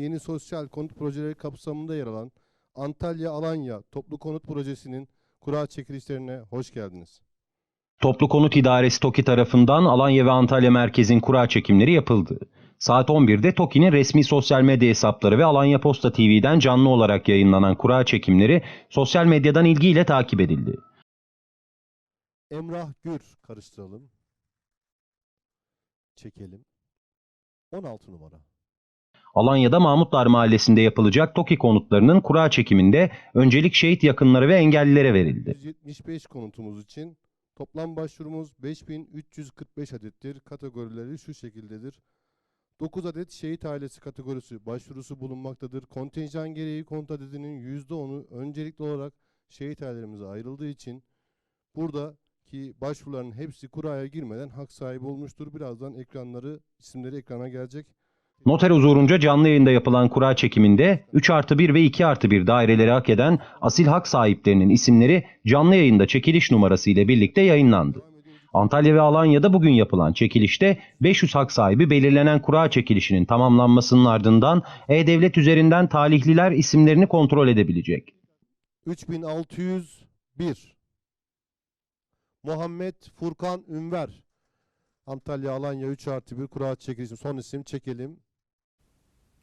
yeni sosyal konut projeleri kapsamında yer alan Antalya Alanya Toplu Konut Projesi'nin kura çekilişlerine hoş geldiniz. Toplu Konut İdaresi TOKİ tarafından Alanya ve Antalya merkezin kura çekimleri yapıldı. Saat 11'de TOKİ'nin resmi sosyal medya hesapları ve Alanya Posta TV'den canlı olarak yayınlanan kura çekimleri sosyal medyadan ilgiyle takip edildi. Emrah Gür karıştıralım. Çekelim. 16 numara. Alanya'da Mahmutlar Mahallesi'nde yapılacak TOKİ konutlarının kura çekiminde öncelik şehit yakınları ve engellilere verildi. 175 konutumuz için toplam başvurumuz 5345 adettir. Kategorileri şu şekildedir. 9 adet şehit ailesi kategorisi başvurusu bulunmaktadır. Kontenjan gereği konut adedinin %10'u öncelikli olarak şehit ailelerimize ayrıldığı için buradaki başvuruların hepsi kuraya girmeden hak sahibi olmuştur. Birazdan ekranları, isimleri ekrana gelecek. Noter huzurunca canlı yayında yapılan kura çekiminde 3 artı 1 ve 2 artı 1 daireleri hak eden asil hak sahiplerinin isimleri canlı yayında çekiliş numarası ile birlikte yayınlandı. Antalya ve Alanya'da bugün yapılan çekilişte 500 hak sahibi belirlenen kura çekilişinin tamamlanmasının ardından E-Devlet üzerinden talihliler isimlerini kontrol edebilecek. 3601 Muhammed Furkan Ünver Antalya Alanya 3 artı 1 kura çekilişi son isim çekelim.